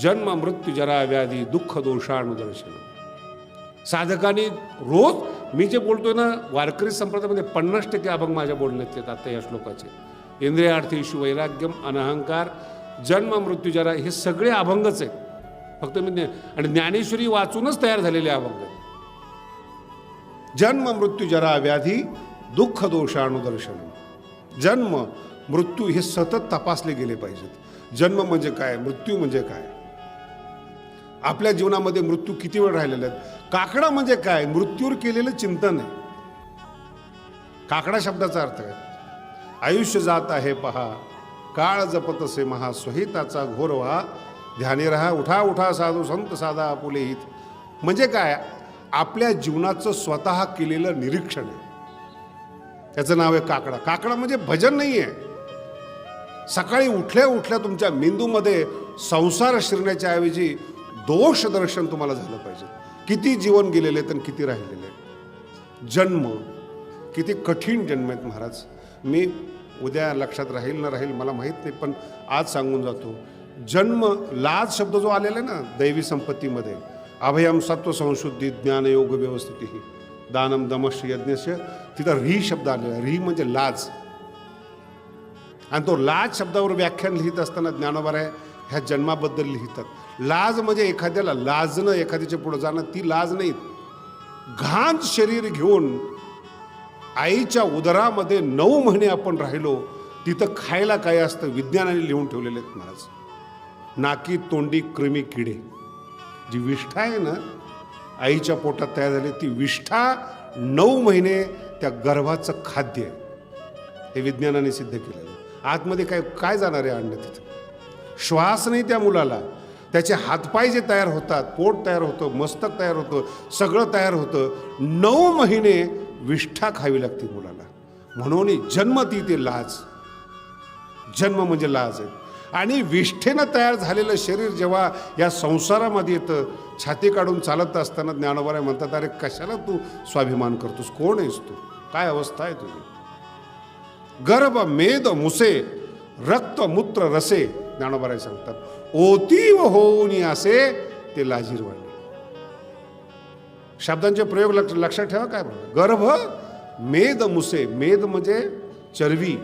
जन्म मृत्यू जरा व्याधी दुःख दोषानुदर्शन साधकांनी रोज मी जे बोलतोय ना वारकरी संप्रदायामध्ये पन्नास टक्के अभंग माझ्या बोलण्यात येत आता या श्लोकाचे. इंद्रियार्थीशु वैराग्यम अनहंकार जन्म मृत्यू जरा हे सगळे अभंगच आहेत. फक्त मी आणि ज्ञानेश्वरी वाचूनच तयार झालेले अभंग आहेत. जन्म मृत्यू जरा व्याधी दुःख दोषानुदर्शन जन्म मृत्यू हे सतत तपासले गेले पाहिजेत. जन्म म्हणजे काय? मृत्यू म्हणजे काय? आपल्या जीवनामध्ये मृत्यू किती वेळ राहिलेले आहेत? काकडा म्हणजे काय? मृत्यूवर केलेलं चिंतन आहे. काकडा शब्दाचा अर्थ आहे आयुष्य जात आहे पहा. काळ जपत असे महा स्वहिताचा घोरवा ध्याने ध्यानी रहा उठा उठा साधू संत साधा आपुले हित. म्हणजे काय? आपल्या जीवनाचं स्वतः केलेलं निरीक्षण आहे. त्याचं नाव आहे काकडा. काकडा म्हणजे भजन नाही आहे. सकाळी उठल्या उठल्या तुमच्या मेंदूमध्ये संसार शिरण्याच्या ऐवजी दोष दर्शन तुम्हाला झालं पाहिजे. किती जीवन गेलेले आहेत आणि किती राहिलेले आहेत. जन्म किती कठीण जन्म आहेत महाराज. मी उद्या लक्षात राहील ना राहील मला माहीत नाही पण आज सांगून जातो. जन्म लाज शब्द जो आलेला आहे ना दैवी संपत्तीमध्ये अभयम सत्व संशुद्धी ज्ञान योग व्यवस्थिती दानम दमश यज्ञश तिथं री शब्द आलेला आहे. री म्हणजे लाज. आणि तो लाज शब्दावर व्याख्यान लिहित असताना ज्ञानोबा आहे ह्या जन्माबद्दल लिहितात. लाज म्हणजे एखाद्याला लाजणं एखाद्याच्या पुढं जाणं ती लाज नाही घाण शरीर घेऊन आईच्या उदरामध्ये नऊ महिने आपण राहिलो तिथं खायला काय असतं विज्ञानाने लिहून ठेवलेले आहेत महाराज. नाकी तोंडी कृमी किडे. जी विष्ठा आहे ना आईच्या पोटात तयार झाली ती विष्ठा नऊ महिने त्या गर्भाचं खाद्य आहे. हे विज्ञानाने सिद्ध केलेलं आतमध्ये काय काय जाणार आहे अन्न तिथं? श्वास नाही त्या मुलाला. त्याचे हातपाय जे तयार होतात पोट तयार होतं मस्तक तयार होतं सगळं तयार होतं नऊ महिने विष्ठा खावी लागते मुलाला. म्हणून जन्म ती ते लाज. जन्म म्हणजे लाज आहे. आणि विष्ठेनं तयार झालेलं शरीर जेव्हा या संसारामध्ये येतं छाती काढून चालत असताना ज्ञानोबाराय म्हणतात अरे कशाला तू स्वाभिमान करतोस? कोण आहेस तू? काय अवस्था आहे तुझी? गर्भ मेद मुसे रक्त मूत्र रसे ज्ञानोबाराय सांगतात. ओतीव होऊन असे ते लाजीरवाणे शब्दांचे प्रयोग लक्ष लक्षात ठेवा काय म्हणतात? गर्भ मेद मुसे. मेद म्हणजे चरवी.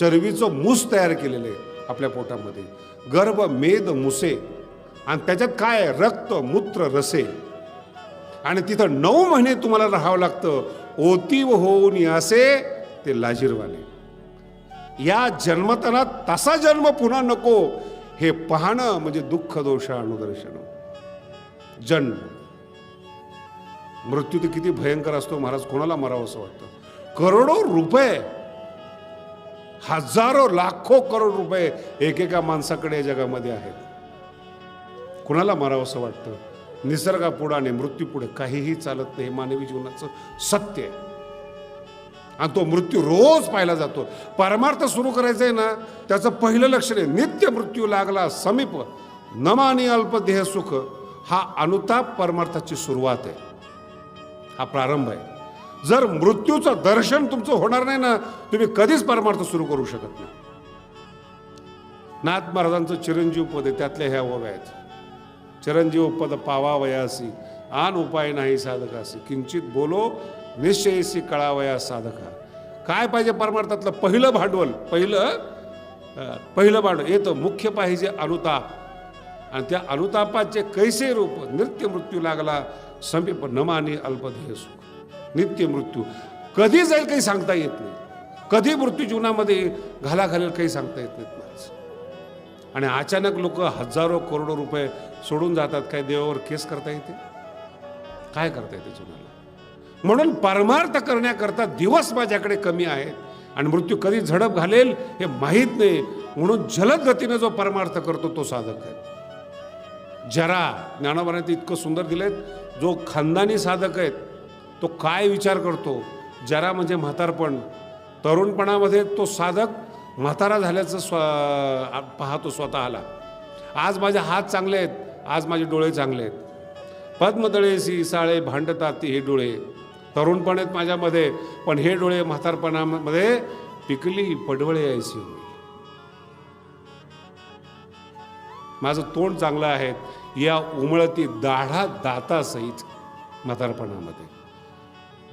चरवीचं मूस तयार केलेलं आहे आपल्या पोटामध्ये. गर्भ मेद मुसे. आणि त्याच्यात काय रक्त मूत्र रसे. आणि तिथं नऊ महिने तुम्हाला राहावं लागतं. ओतीव होऊन असे ते लाजीरवाले या जन्मताना तसा जन्म पुन्हा नको. हे पाहणं म्हणजे दुःख दोष अनुदर्शन जन्म. मृत्यू तर किती भयंकर असतो महाराज कोणाला मरावं असं वाटतं? करोडो रुपये. हजारो लाखो करोड रुपये एकेका माणसाकडे जगामध्ये आहेत. कुणाला मरावं असं वाटतं? निसर्गापुढं आणि मृत्यूपुढे काहीही चालत नाही हे मानवी जीवनाचं सत्य आहे. आणि तो मृत्यू रोज पाहिला जातो. परमार्थ सुरू करायचं आहे ना त्याचं पहिलं लक्षण आहे नित्य मृत्यू लागला समीप. नमानी अल्प देह सुख हा अनुताप परमार्थाची सुरुवात आहे. हा प्रारंभ आहे. जर मृत्यूचं दर्शन तुमचं होणार नाही ना तुम्ही कधीच परमार्थ सुरू करू शकत नाही. नाथ महाराजांचं चिरंजीव पद आहे त्यातल्या ह्या ओव्या आहेत. चिरंजीव पद पावा वयासी आन उपाय नाही साधकासी. किंचित बोलो निश्चयसी कळावया साधका. काय पाहिजे परमार्थातलं? पहिलं भांडवल. पहिलं पहिलं भांडवल. येतं मुख्य पाहिजे अनुताप. आणि त्या अनुतापाचे कैसे रूप? नित्य मृत्यू लागला. समीप नमानी अल्पधेय सुख. नित्य मृत्यू. कधी जाईल काही सांगता येत नाही. कधी मृत्यू जीवनामध्ये घाला घालेल काही सांगता येत नाहीत महाराज आणि अचानक लोक हजारो करोडो रुपये सोडून जातात. काय देवावर केस करता येते? काय करता येते जीवनाला म्हणून परमार्थ करण्याकरता दिवस माझ्याकडे कमी आहेत आणि मृत्यू कधी झडप घालेल हे माहीत नाही. म्हणून जलद गतीने जो परमार्थ करतो तो साधक आहे. जरा ज्ञानोबाने इतकं सुंदर दिलेत जो खानदानी साधक आहेत तो काय विचार करतो? जरा म्हणजे म्हातारपण. तरुणपणामध्ये तो साधक म्हातारा झाल्याचं स्व पाहतो स्वतःला. आज माझे हात चांगले आहेत आज माझे डोळे चांगले आहेत. पद्मदळेसी साळे भांडतात हे डोळे. तरुणपण आहेत माझ्यामध्ये पण हे डोळे म्हातारपणामध्ये पिकली पडवळे यायची होई माझं तोंड चांगलं आहे या उमळती दाढा दातासहित म्हातारपणामध्ये.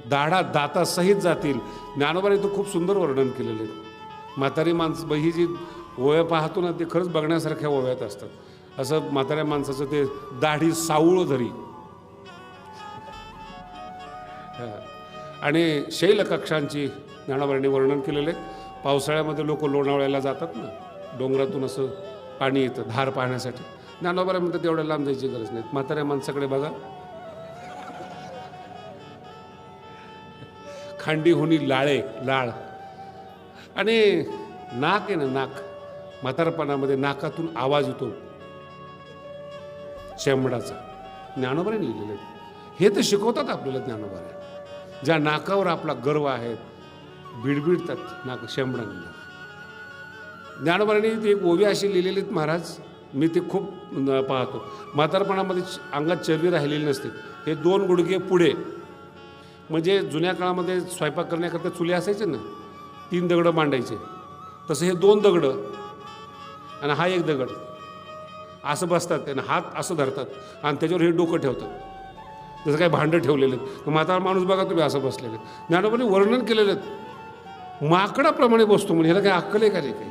दाढा दातासहित जातील. ज्ञानोबाने तो खूप सुंदर वर्णन केलेले. आहे म्हातारी माणसं ही जी ओव्या पाहतो ना ते खरंच बघण्यासारख्या ओव्यात असतात. असं म्हाताऱ्या माणसाचं ते दाढी साऊळ धरी आणि शैल कक्षांची ज्ञानोबांनी वर्णन केलेले. पावसाळ्यामध्ये लोक लोणावळ्याला जातात ना. डोंगरातून असं पाणी येतं धार पाहण्यासाठी. ज्ञानोबारा म्हणतात तेवढ्या लांब जायची गरज नाही. म्हाताऱ्या माणसाकडे बघा. खांडी होणी लाळे लाळ. आणि नाक आहे ना नाक. म्हातारपणामध्ये नाकातून आवाज येतो. चेंबडाचा. ज्ञानोबऱ्या लिहिलेलं आहे. हे तर शिकवतात आपल्याला ज्ञानोबऱ्या ज्या नाकावर आपला गर्व आहे बिडबिडतात नाक शेंबडांना ज्ञानोबारांनी ती एक ओवी अशी लिहिलेली आहेत महाराज मी ते खूप पाहतो. म्हातारपणामध्ये अंगात चरबी राहिलेली नसते. हे दोन गुडघे पुढे. म्हणजे जुन्या काळामध्ये स्वयंपाक करण्याकरता चुले असायचे ना तीन दगडं मांडायचे. तसं हे दोन दगडं आणि हा एक दगड. असं बसतात आणि हात असं धरतात आणि त्याच्यावर हे डोकं ठेवतात. जसं काही भांडं ठेवलेलं आहेत. म्हातारा माणूस बघा तुम्ही असं बसलेले ज्ञानोबाने वर्णन केलेलं माकडाप्रमाणे बसतो म्हणजे ह्याला काही अक्कल आहे का नाही काही?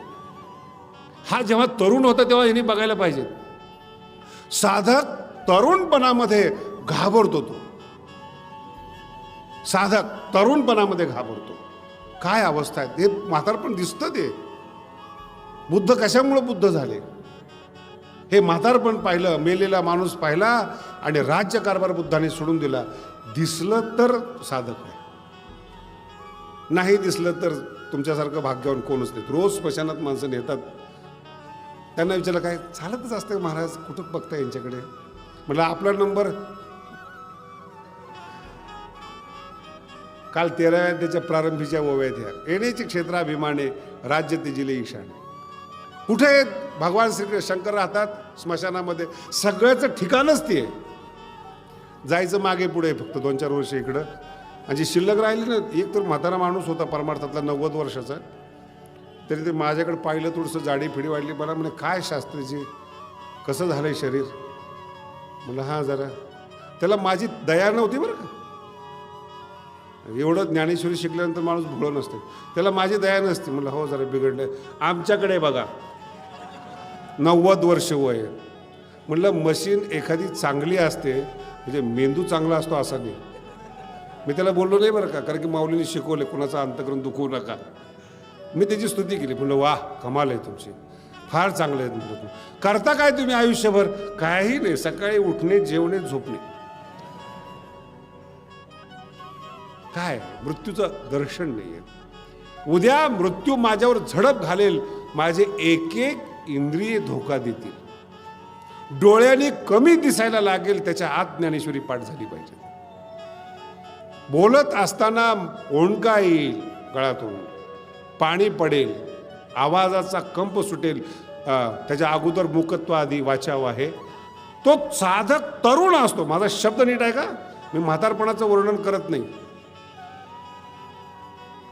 हा जेव्हा तरुण होता तेव्हा यांनी बघायला पाहिजे. साधक तरुणपणामध्ये घाबरतो तो. साधक तरुणपणामध्ये घाबरतो. काय अवस्था आहे? ते म्हातारपण दिसतं ते. बुद्ध कशामुळं बुद्ध झाले? हे म्हातारपण पाहिलं मेलेला माणूस पाहिला आणि राज्यकारभार बुद्धाने सोडून दिला. दिसलं तर साधक आहे. नाही दिसलं तर तुमच्यासारखं भाग्यवान कोणच नाही. रोज स्मशानात माणसं नेतात. त्यांना विचारलं काय चालतच असतं महाराज? कुठं बघता यांच्याकडे? म्हटलं आपला नंबर. काल तेराव्या त्याच्या प्रारंभीच्या ओव्यात ह्या. येण्याचे क्षेत्राभिमाने राज्य तेजिले ईशाने कुठे आहेत? भगवान श्री शंकर राहतात स्मशानामध्ये. सगळ्याचं ठिकाणच ते आहे. जायचं मागे पुढे फक्त दोन चार वर्ष इकडं. आणि जी शिल्लक राहिली ना एक तर म्हातारा माणूस होता परमार्थातला नव्वद वर्षाचा. तरी ते माझ्याकडे पाहिलं थोडंसं जाडी फिडी वाढली मला म्हणे काय शास्त्रीजी कसं झालंय शरीर? म्हणलं हां जरा. त्याला माझी दया नव्हती बरं का. एवढं ज्ञानेश्वरी शिकल्यानंतर माणूस भोळं नसते त्याला माझी दया नसते. म्हणलं हो जरा बिघडलं आमच्याकडे बघा. नव्वद वर्ष वय म्हटलं म्हणलं मशीन एखादी चांगली असते म्हणजे मेंदू चांगला असतो असा नाही. मी त्याला बोललो नाही बरं का कारण की माऊलीने शिकवले कुणाचा अंतकरण दुखवू नका. मी त्याची स्तुती केली म्हणलं वाह कमाल आहे तुमची. फार चांगलं आहे तुमचं तुम्ही करता काय तुम्ही आयुष्यभर? काही नाही सकाळी उठणे जेवणे झोपणे. काय? मृत्यूचं दर्शन नाही आहे उद्या मृत्यू माझ्यावर झडप घालेल. माझे एक एक इंद्रिय धोका देतील. डोळ्याने कमी दिसायला लागेल त्याच्या आत ज्ञानेश्वरी पाठ झाली पाहिजे बोलत असताना ओंडका येईल गळातून पाणी पडेल आवाजाचा कंप सुटेल त्याच्या अगोदर मुकत्व आधी वाचाव आहे. तो साधक तरुण असतो. माझा शब्द नीट आहे का? मी म्हातारपणाचं वर्णन करत नाही.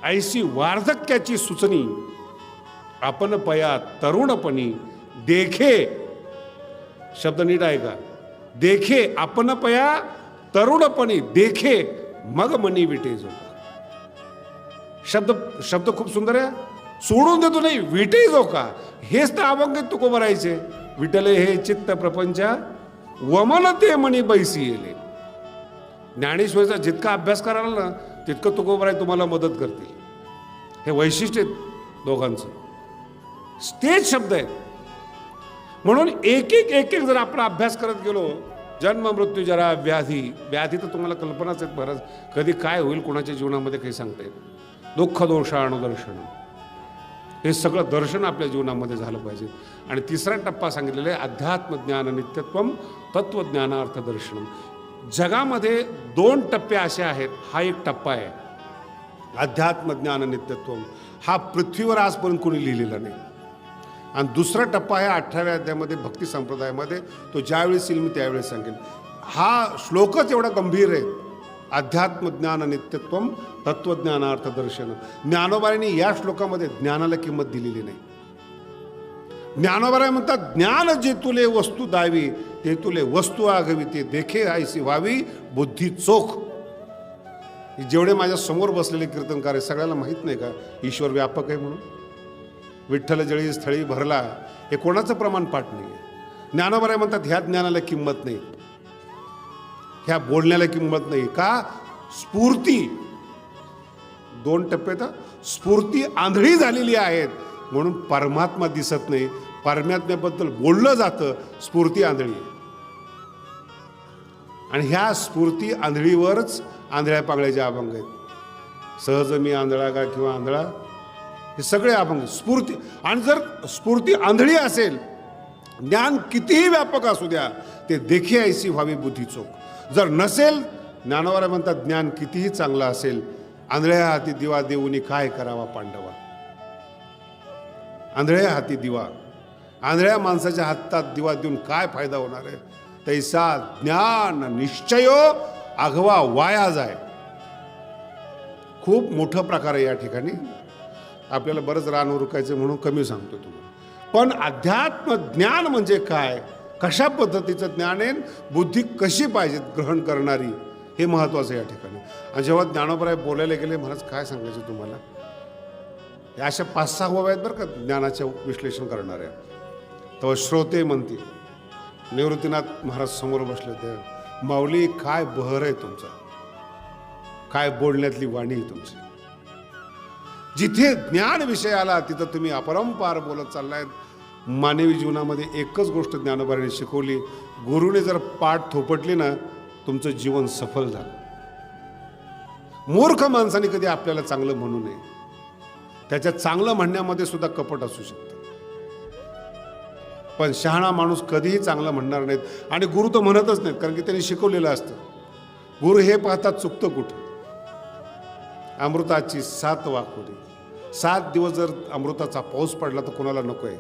ऐशी वार्धक्याची सुचनी आपण पया तरुणपणी देखे शब्द नीट आहे का? देखे आपण पया तरुणपणी देखे मग मनी विटे जो. शब्द शब्द खूप सुंदर आहे. सोडून देतो नाही विटे जो का? हेच तर अभंगित तुको भरायचे विटले हे चित्त प्रपंच वमन ते म्हणी बैसी येले. ज्ञानेश्वरीचा जितका अभ्यास कराल ना तितकं तुकोबराय तुम्हाला मदत करतील. हे वैशिष्ट्य दोघांचं. तेच शब्द आहेत. म्हणून एक एक एक एक जर आपण अभ्यास करत गेलो जन्म मृत्यू जरा व्याधी व्याधी तर तुम्हाला कल्पनाच आहेत बरंच कधी काय होईल कोणाच्या जीवनामध्ये काही सांगता येत दुःख दोषाणुदर्शन हे सगळं दर्शन आपल्या जीवनामध्ये झालं पाहिजे. आणि तिसरा टप्पा सांगितलेला आहे अध्यात्मज्ञान नित्यत्वम तत्वज्ञानार्थ दर्शनम. जगामध्ये दोन टप्पे असे आहेत हा एक टप्पा आहे. अध्यात्मज्ञान नित्यत्व हा पृथ्वीवर आजपर्यंत कोणी लिहिलेला नाही. आणि दुसरा टप्पा आहे अठराव्या अध्यायामध्ये भक्ती संप्रदायामध्ये. तो ज्यावेळेस येईल मी त्यावेळेस सांगेन. हा श्लोकच एवढा गंभीर आहे. अध्यात्मज्ञान नित्यत्व तत्वज्ञानार्थ दर्शन. ज्ञानोबाईंनी या श्लोकामध्ये ज्ञानाला किंमत दिलेली नाही. ज्ञानोबाराय म्हणतात ज्ञान जे तुले वस्तू दावी ते तुले वस्तू आगवी ते देखे आयसी व्हावी बुद्धी चोख. जेवढे माझ्यासमोर बसलेले कीर्तनकार आहे सगळ्याला माहीत नाही का? ईश्वर व्यापक आहे म्हणून. विठ्ठल जळी स्थळी भरला हे कोणाचं प्रमाण पाठ नाही आहे ज्ञानोबराय म्हणतात ह्या ज्ञानाला किंमत नाही. ह्या बोलण्याला किंमत नाही. का? स्फूर्ती. दोन टप्प्यात तर स्फूर्ती आंधळी झालेली आहेत. म्हणून परमात्मा दिसत नाही. परमात्म्याबद्दल बोललं जातं स्फूर्ती आंधळी. आणि ह्या स्फूर्ती आंधळीवरच आंधळ्या पांगळ्याचे अभंग आहेत. सहज मी आंधळा का किंवा आंधळा? हे सगळे अभंग स्फूर्ती. आणि जर स्फूर्ती आंधळी असेल ज्ञान कितीही व्यापक असू द्या ते देखी ऐसी व्हावी बुद्धी चोख. जर नसेल ज्ञानावर म्हणतात ज्ञान कितीही चांगलं असेल आंधळ्या हाती दिवा देऊनी काय करावा पांडवा? आंधळ्या हाती दिवा. आंधळ्या माणसाच्या हातात दिवा देऊन काय फायदा होणार आहे? तैसा ज्ञान निश्चयो आघवा वाया जाय. खूप मोठं प्रकार आहे या ठिकाणी. आपल्याला बरंच रान उरकायचं म्हणून कमी सांगतो तुम्हाला. पण अध्यात्म ज्ञान म्हणजे काय? कशा पद्धतीचं ज्ञान आहे? बुद्धी कशी पाहिजे ग्रहण करणारी? हे महत्त्वाचं आहे या ठिकाणी. आणि जेव्हा ज्ञानोबराय बोलायला गेले महाराज काय सांगायचं तुम्हाला? या अशा पाच सहा ओव्या आहेत बरं का ज्ञानाचं विश्लेषण करणाऱ्या. तेव्हा श्रोते म्हणतील निवृत्तीनाथ महाराज समोर बसले ते माऊली काय बहर आहे तुमचा? काय बोलण्यातली वाणी आहे तुमची? जिथे ज्ञान विषय आला तिथं तुम्ही अपरंपार बोलत चाललायत. मानवी जीवनामध्ये एकच गोष्ट ज्ञानोबाने शिकवली. गुरुने जर पाठ थोपटली ना तुमचं जीवन सफल झालं. मूर्ख माणसाने कधी आपल्याला चांगलं म्हणू नये. त्याच्या चांगलं म्हणण्यामध्ये सुद्धा कपट असू शकतं. पण शहाणा माणूस कधीही चांगलं म्हणणार नाहीत. आणि गुरु तर म्हणतच नाहीत कारण की त्यांनी शिकवलेलं असतं. गुरु हे पाहतात चुकतं कुठं? अमृताची सात वाकुडी सात दिवस जर अमृताचा पाऊस पडला तर कोणाला नको आहे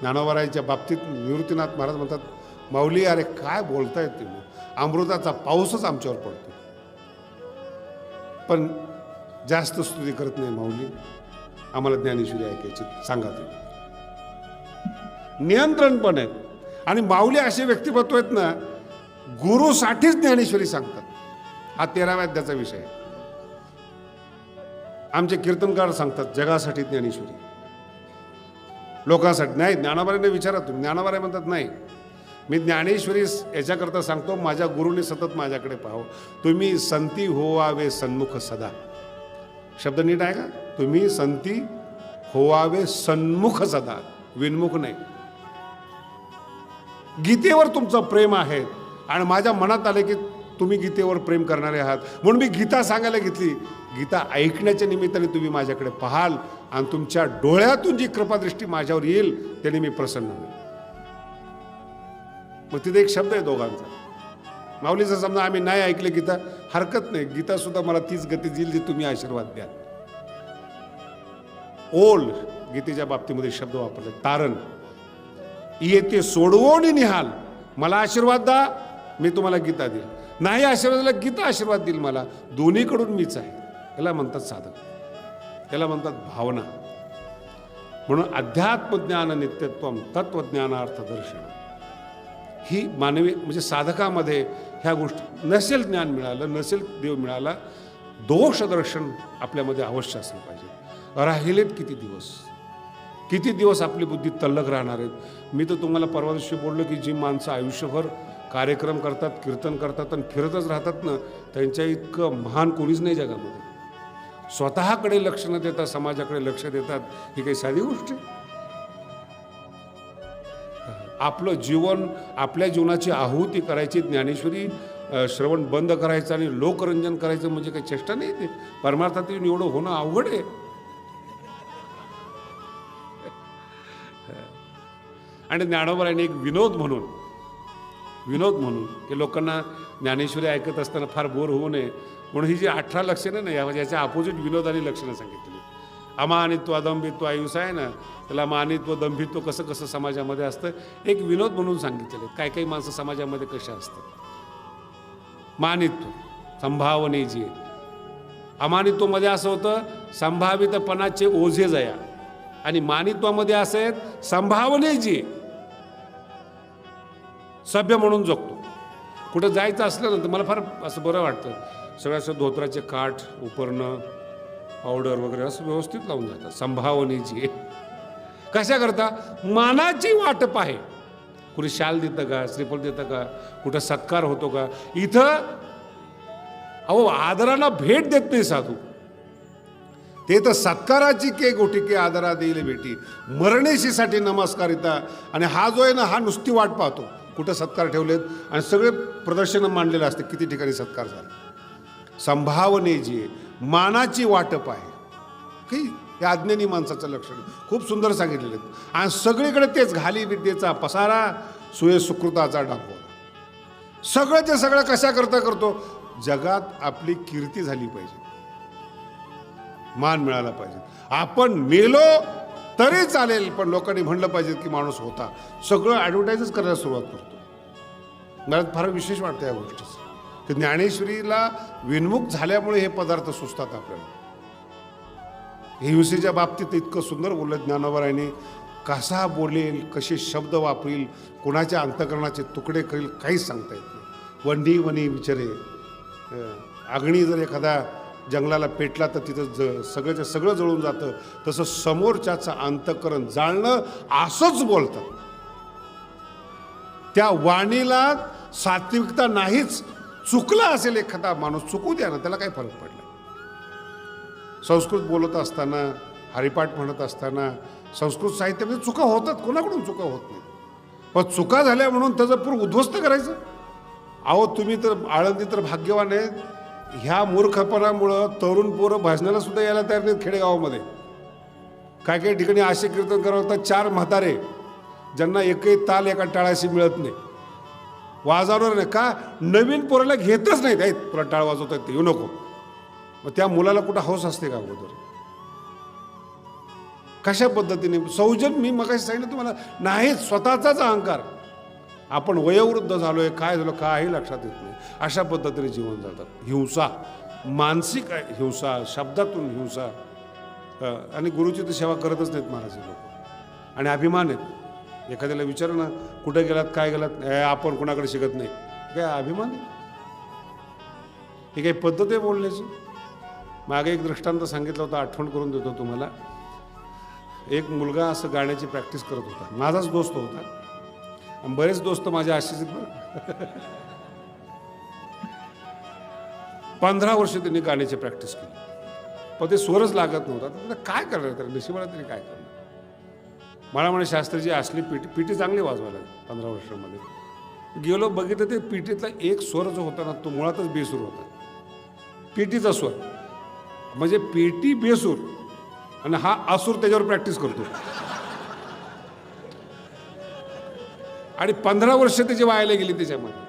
ज्ञानोबारायच्या बाबतीत निवृत्तीनाथ महाराज म्हणतात माऊली अरे काय बोलताय तुम्ही? अमृताचा पाऊसच आमच्यावर पडतो. पण जास्त स्तुती करत नाही माऊली. आम्हाला ज्ञानेश्वरी ऐकायची सांगा तुम्ही. नियंत्रण पण आहेत आणि माऊली असे व्यक्तिमत्व आहेत ना गुरुसाठीच ज्ञानेश्वरी सांगतात. हा तेराव्या अध्याचा विषय आहे. आमचे कीर्तनकार सांगतात जगासाठी ज्ञानेश्वरी. लोकांसाठी नाही ज्ञानाबाऱ्याने विचारा तुम्ही. ज्ञानाबाऱ्या म्हणतात नाही मी ज्ञानेश्वरी याच्याकरता सांगतो माझ्या गुरुने सतत माझ्याकडे पाहावं. तुम्ही संती होवावे सन्मुख सदा. शब्द नीट आहे का? तुम्ही संती होवावे सन्मुख सदा. विनमुख नाही. गीतेवर तुमचं प्रेम आहे आणि माझ्या मनात आले की तुम्ही गीतेवर प्रेम करणारे आहात. म्हणून मी गीता सांगायला घेतली. गीता ऐकण्याच्या निमित्ताने तुम्ही माझ्याकडे पाहाल आणि तुमच्या डोळ्यातून जी कृपादृष्टी माझ्यावर येईल त्याने मी प्रसन्न होईल. मग तिथे एक शब्द आहे दोघांचा. माऊलीचं समजा आम्ही नाही ऐकले गीता हरकत नाही. गीता सुद्धा मला तीच गती देईल जी तुम्ही आशीर्वाद द्याल. ओल गीतेच्या बाबतीमध्ये शब्द वापरले. तारण. येते सोडवून निहाल. मला आशीर्वाद द्या मी तुम्हाला गीता देईल. नाही आशीर्वाद दिला गीता आशीर्वाद देईल मला. दोन्हीकडून मीच आहे. याला म्हणतात साधक. याला म्हणतात भावना. म्हणून अध्यात्मज्ञान नित्यत्वम तत्वज्ञानार्थ दर्शन. ही मानवी म्हणजे साधकामध्ये ह्या गोष्टी नसेल ज्ञान मिळालं नसेल देव मिळाला दोषदर्शन आपल्यामध्ये अवश्य असलं पाहिजे. राहिलेत किती दिवस? किती दिवस आपली बुद्धी तल्लक राहणार आहेत? मी तर तुम्हाला परवा दिवशी बोललो की जी माणसं आयुष्यभर कार्यक्रम करतात कीर्तन करतात आणि फिरतच राहतात ना त्यांच्या इतकं महान कोणीच नाही जगामध्ये. स्वतःकडे लक्ष न देता समाजाकडे लक्ष देतात ही काही साधी गोष्ट आहे. आपलं जीवन आपल्या जीवनाची आहुती करायची ज्ञानेश्वरी श्रवण बंद करायचं आणि लोकरंजन करायचं म्हणजे काही चेष्टा नाही ते. परमार्थात येऊन एवढं होणं अवघड आहे. आणि ज्ञानोबराने एक विनोद म्हणून विनोद म्हणून की लोकांना ज्ञानेश्वरी ऐकत असताना फार बोर होऊ नये. म्हणून ही जी अठरा लक्षणं ना या म्हणजे याच्या अपोजिट विनोदाने लक्षणं सांगितलेली अमानित्व अदंभित्व अहिंसा आहे ना त्याला मानित्व दंभित्व कसं कसं समाजामध्ये असतं एक विनोद म्हणून सांगितलेलं काय काही काही माणसं समाजामध्ये कशा असतात? मानित्व संभावने जी अमानित्वमध्ये असं होतं संभावितपणाचे ओझे जया. आणि मानित्वामध्ये असे आहेत संभावनेची सभ्य म्हणून जगतो. कुठं जायचं असलं ना तर मला फार असं बरं वाटतं. सगळं असं धोत्राचे काठ उपरणं पावडर वगैरे असं व्यवस्थित लावून जातात. संभावनेची. कशा करता? मानाची वाटप आहे कुणी शाल देतं का? श्रीफळ देतं का? कुठं सत्कार होतो का? इथं अहो आदराला भेट देत नाही साधू. ते तर सत्काराची के गोटी के आदरा देईल भेटी. मरणेशीसाठी नमस्कारिता. आणि हा जो आहे ना हा नुसती वाट पाहतो. कुठं सत्कार ठेवलेत? आणि सगळे प्रदर्शनं मांडलेलं असते. किती ठिकाणी सत्कार झाला? संभावने जी आहे मानाची वाटप आहे. की हे अज्ञानी माणसाचं लक्षण खूप सुंदर सांगितलेलं आणि सगळीकडे तेच घाली विद्येचा पसारा सुय सुकृताचा डाकवा सगळं ते सगळं कशा करता करतो? जगात आपली कीर्ती झाली पाहिजे. मान मिळाला पाहिजे. आपण मेलो तरी चालेल पण लोकांनी म्हणलं पाहिजे की माणूस होता. सगळं ॲडव्हर्टाईजच करायला सुरुवात करतो. मला फार विशेष वाटतं या गोष्टीचं. की ज्ञानेश्वरीला विनमुख झाल्यामुळे हे पदार्थ सुचतात आपल्याला. हिंसेच्या बाबतीत इतकं सुंदर बोललं ज्ञानोबरायने कसा बोलेल कसे शब्द वापरील कोणाच्या अंतकरणाचे तुकडे करील काहीच सांगता येत नाही. वंडी वनी विचारे. अग्नी जर एखादा जंगलाला पेटला तर तिथं ज सगळंच्या सगळं जळून जातं. तसं समोरच्याचं अंतकरण जाळणं असंच बोलतात. त्या वाणीला सात्विकता नाहीच चुकला असेल एखादा माणूस चुकू द्या ना त्याला काही फरक पडला संस्कृत बोलत असताना हरिपाठ म्हणत असताना संस्कृत साहित्यामध्ये चुका होतात कोणाकडून चुका होत नाही पण चुका झाल्या म्हणून त्याचं पूर्ण उद्ध्वस्त करायचं? अहो तुम्ही तर आळंदी तर भाग्यवान आहेत. ह्या मूर्खपणामुळं तरुण पोरं भाजनाला सुद्धा यायला तयार नाहीत खेडेगावामध्ये. काय काही ठिकाणी असे कीर्तन करावं लागतात चार म्हातारे ज्यांना एकही ताल एका टाळाशी मिळत नाही. वाजवणार नाही. का? नवीन पोराला घेतच नाहीत. आहेत तुला टाळ वाजवतात ते. येऊ नको. मग त्या मुलाला कुठं हौस असते का अगोदर? कशा पद्धतीने? सौजन मी मग सांगितलं तुम्हाला नाही स्वतःचाच अहंकार. आपण वयोवृद्ध झालोय काय झालं काही लक्षात येत नाही. अशा पद्धतीने जीवन जातात. हिंसा मानसिक हिंसा शब्दातून हिंसा. आणि गुरुची तर सेवा करतच नाहीत महाराज लोक. आणि अभिमान आहेत. एखाद्याला विचार ना कुठे गेलात काय गेलात आपण कोणाकडे शिकत नाही. काय अभिमान? आहे? ही काही पद्धत आहे बोलण्याची? मागे एक दृष्टांत सांगितलं होतं आठवण करून देतो तुम्हाला. एक मुलगा असं गाण्याची प्रॅक्टिस करत होता. माझाच दोस्त होता. आणि बरेच दोस्त माझ्या असेच पंधरा वर्ष त्यांनी गाण्याची प्रॅक्टिस केली. पण ते स्वरच लागत नव्हता. तर काय करणार तर निशिबाला तरी काय करणार? मला म्हणे शास्त्रीजी असली पिटी पिटी चांगली वाजवायला पंधरा वर्षामध्ये. गेलो बघितलं ते पिटीतला एक स्वर जो होता ना तो मुळातच बेसूर होता. पेटीचा स्वर. म्हणजे पेटी बेसूर आणि हा असूर त्याच्यावर प्रॅक्टिस करतो. आणि पंधरा वर्ष त्याची वायाला गेली त्याच्यामध्ये.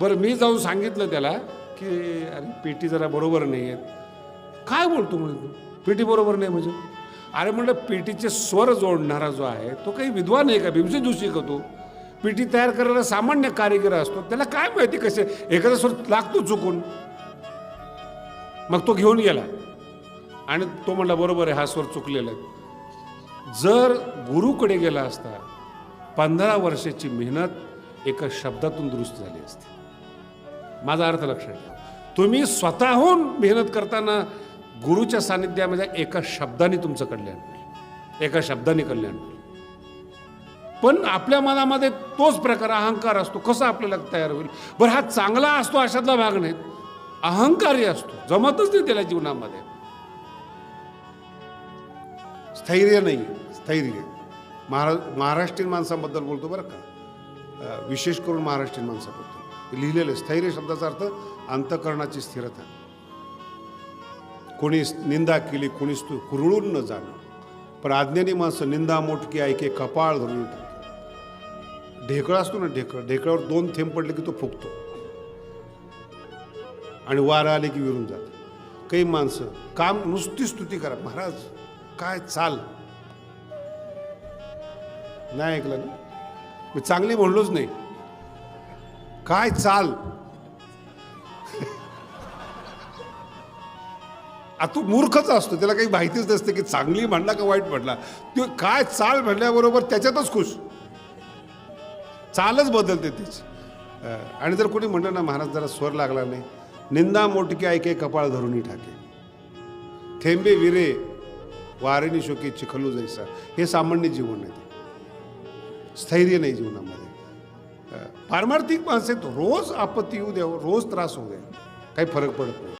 बरं मी जाऊन सांगितलं त्याला की अरे पेटी जरा बरोबर नाही आहेत काय बोलतो म्हणजे तू? पेटी बरोबर नाही म्हणजे? अरे म्हणलं पेटीचे स्वर जोडणारा जो आहे तो काही विद्वान आहे का? भीमसेन जोशी का तो? पेटी तयार करायला सामान्य कारिगर असतो. त्याला काय माहिती कसे? एखादा स्वर लागतो चुकून. मग तो घेऊन गेला. आणि तो म्हणला बरोबर आहे हा स्वर चुकलेला आहे. जर गुरुकडे गेला असता पंधरा वर्षाची मेहनत एका शब्दातून दुरुस्त झाली असते. माझा अर्थ लक्षात ठेवा. तुम्ही स्वतःहून मेहनत करताना गुरुच्या सानिध्यामध्ये एका शब्दाने तुमचं कल्याण होईल. एका शब्दाने कल्याण होईल. पण आपल्या मनामध्ये तोच प्रकार अहंकार असतो. कसा आपल्याला तयार होईल? बरं हा चांगला असतो अशातला भाग नाही. अहंकारी असतो. जमतच नाही त्याला जीवनामध्ये. स्थैर्य नाही. स्थैर्य. महारा महाराष्ट्रीयन माणसाबद्दल बोलतो बरं का? विशेष करून महाराष्ट्रीयन माणसाबद्दल. लिहिलेलं आहे. स्थैर्य शब्दाचा अर्थ अंतकरणाची स्थिरता. कोणीच निंदा केली कोणीच तू कुरळून न जाणं. पण आज्ञानी माणसं निंदा मोठकी ऐके कपाळ धरून ढेकळा असतो ना ढेकळ ढेकळावर दोन थेंब पडले की तो फुकतो आणि वारा आले की विरून जात. काही माणसं काम नुसती स्तुती करा. महाराज काय चाल? नाही ऐकलं ना? मी चांगली म्हणलोच नाही. काय चाल? तो मूर्खच असतो. त्याला काही माहितीच नसते की चांगली म्हणला का वाईट म्हणला. तो काय चाल म्हणल्याबरोबर त्याच्यातच खुश. चालच बदलते तीच. आणि जर कोणी म्हणलं ना महाराज जरा स्वर लागला नाही. निंदा मोटकी ऐके कपाळ धरूनही ठाके. थेंबे विरे वारेनी शोके चिखलू जैसा. हे सामान्य जीवन आहे ते. स्थैर्य नाही जीवनामध्ये. पारमार्थिक माणसे रोज आपत्ती येऊ द्या रोज त्रास होऊ द्या काही फरक पडत नाही.